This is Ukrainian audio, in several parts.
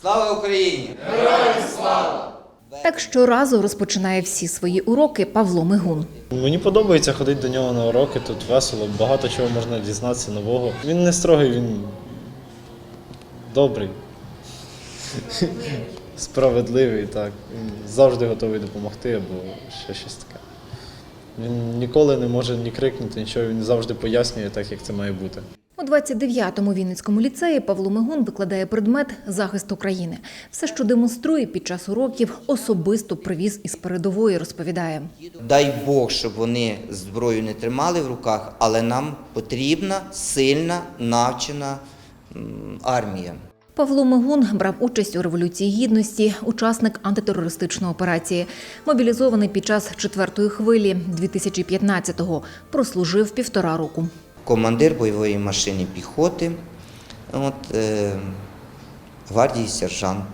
Слава Україні! Героям слава! Так щоразу розпочинає всі свої уроки Павло Мигун. Мені подобається ходити до нього на уроки, тут весело, багато чого можна дізнатися нового. Він не строгий, він добрий, справедливий, так. Він завжди готовий допомогти або ще щось таке. Він ніколи не може ні крикнути, нічого, він завжди пояснює так, як це має бути. У 29-му Вінницькому ліцеї Павло Мигун викладає предмет захист України. Все, що демонструє під час уроків, особисто привіз із передової, розповідає. Дай Бог, щоб вони зброю не тримали в руках, але нам потрібна сильна, навчена армія. Павло Мигун брав участь у революції гідності, учасник антитерористичної операції. Мобілізований під час четвертої хвилі 2015-го. Прослужив півтора року. Командир бойової машини піхоти, от, е, гвардії сержант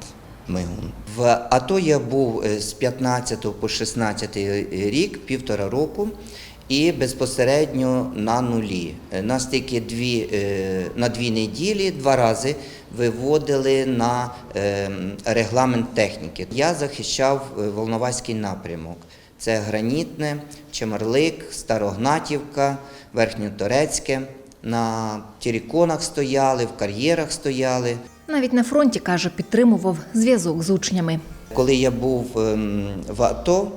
Мигун. В АТО я був е, з 15 по 16 рік, півтора року, і безпосередньо на нулі. Е, Нас тільки дві, е, на дві неділі два рази виводили на регламент техніки. Я захищав Волноваський напрямок. Це Гранітне, Чемерлик, Старогнатівка, Верхньоторецьке. На тіріконах стояли, в кар'єрах стояли. Навіть на фронті, каже, підтримував зв'язок з учнями. Коли я був ем, в АТО,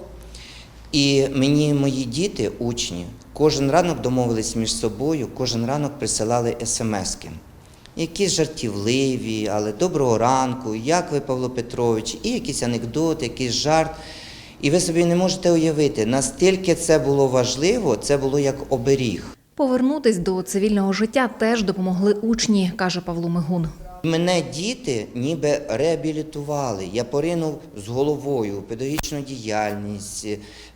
і мені мої діти, учні, кожен ранок домовились між собою, кожен ранок присилали смски. Якісь жартівливі, але доброго ранку, як ви, Павло Петрович, і якийсь анекдот, якийсь жарт. І ви собі не можете уявити, настільки це було важливо, це було як оберіг. Повернутись до цивільного життя теж допомогли учні, каже Павло Мигун. Мене діти ніби реабілітували. Я поринув з головою у педагогічну діяльність,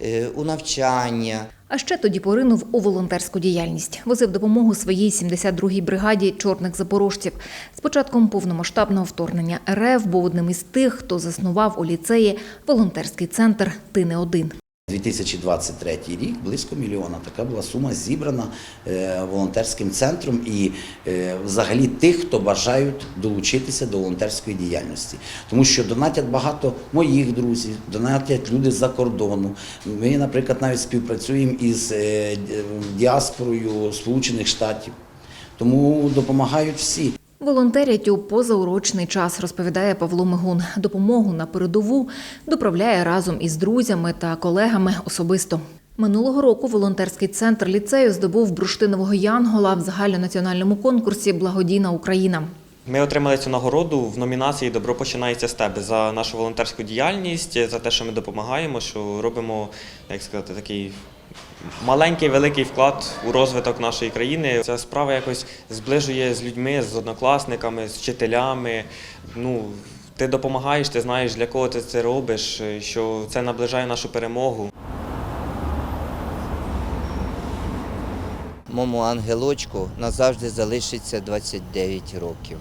е, у навчання. А ще тоді поринув у волонтерську діяльність. Возив допомогу своїй 72-й бригаді чорних запорожців. З початком повномасштабного вторгнення РФ був одним із тих, хто заснував у ліцеї волонтерський центр Ти не один. 2023 рік близько мільйона. Така була сума зібрана е, волонтерським центром і е, взагалі тих, хто бажають долучитися до волонтерської діяльності. Тому що донатять багато моїх друзів, донатять люди з-за кордону. Ми, наприклад, навіть співпрацюємо із е, діаспорою Сполучених Штатів. Тому допомагають всі. Волонтерять у позаурочний час, розповідає Павло Мигун. Допомогу на передову доправляє разом із друзями та колегами особисто. Минулого року волонтерський центр ліцею здобув бурштинового янгола в загальнонаціональному конкурсі Благодійна Україна. Ми отримали цю нагороду в номінації Добро починається з тебе за нашу волонтерську діяльність, за те, що ми допомагаємо, що робимо, як сказати, такий маленький великий вклад у розвиток нашої країни. Ця справа якось зближує з людьми, з однокласниками, з вчителями. Ну, ти допомагаєш, ти знаєш, для кого ти це робиш, що це наближає нашу перемогу. Моєму ангелочку назавжди залишиться 29 років.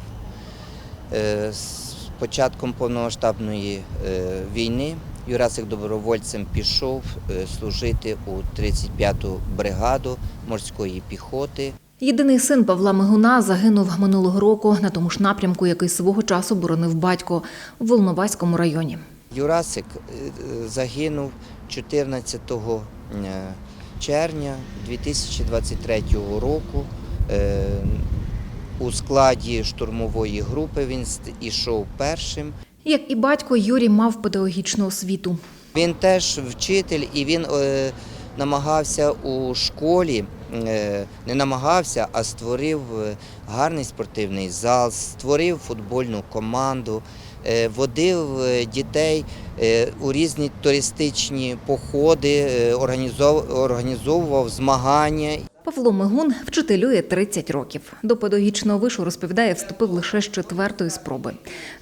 Е, З початком повномасштабної е, війни Юрасик добровольцем пішов е, служити у 35-ту бригаду морської піхоти. Єдиний син Павла Мигуна загинув минулого року на тому ж напрямку, який свого часу боронив батько в Волноваському районі. Юрасик е, е, загинув 14 е, червня 2023 року. У складі штурмової групи він ішов першим. Як і батько, Юрій мав педагогічну освіту. Він теж вчитель, і він е, намагався у школі, е, не намагався, а створив е, гарний спортивний зал, створив футбольну команду, водив е, дітей е, у різні туристичні походи, е, організовував змагання. Павло Мигун вчителює 30 років. До педагогічного вишу розповідає, вступив лише з четвертої спроби.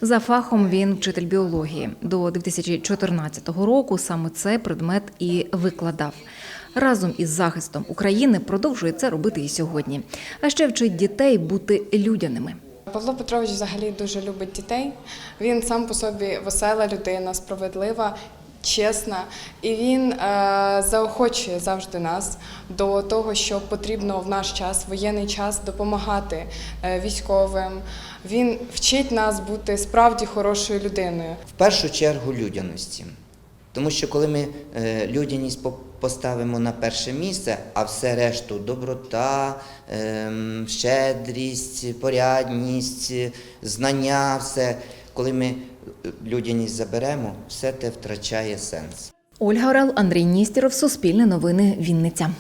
За фахом він вчитель біології. До 2014 року саме цей предмет і викладав. Разом із захистом України продовжує це робити і сьогодні. А ще вчить дітей бути людяними. Павло Петрович взагалі дуже любить дітей. Він сам по собі весела людина, справедлива. чесна, і він е, заохочує завжди нас до того, що потрібно в наш час, воєнний час, допомагати е, військовим. Він вчить нас бути справді хорошою людиною. В першу чергу людяності. Тому що коли ми е, людяність поставимо на перше місце, а все решту доброта, ем, щедрість, порядність, знання, все, коли ми е, людяність заберемо, все те втрачає сенс. Ольга Орел, Андрій Ністеров, Суспільне новини, Вінниця.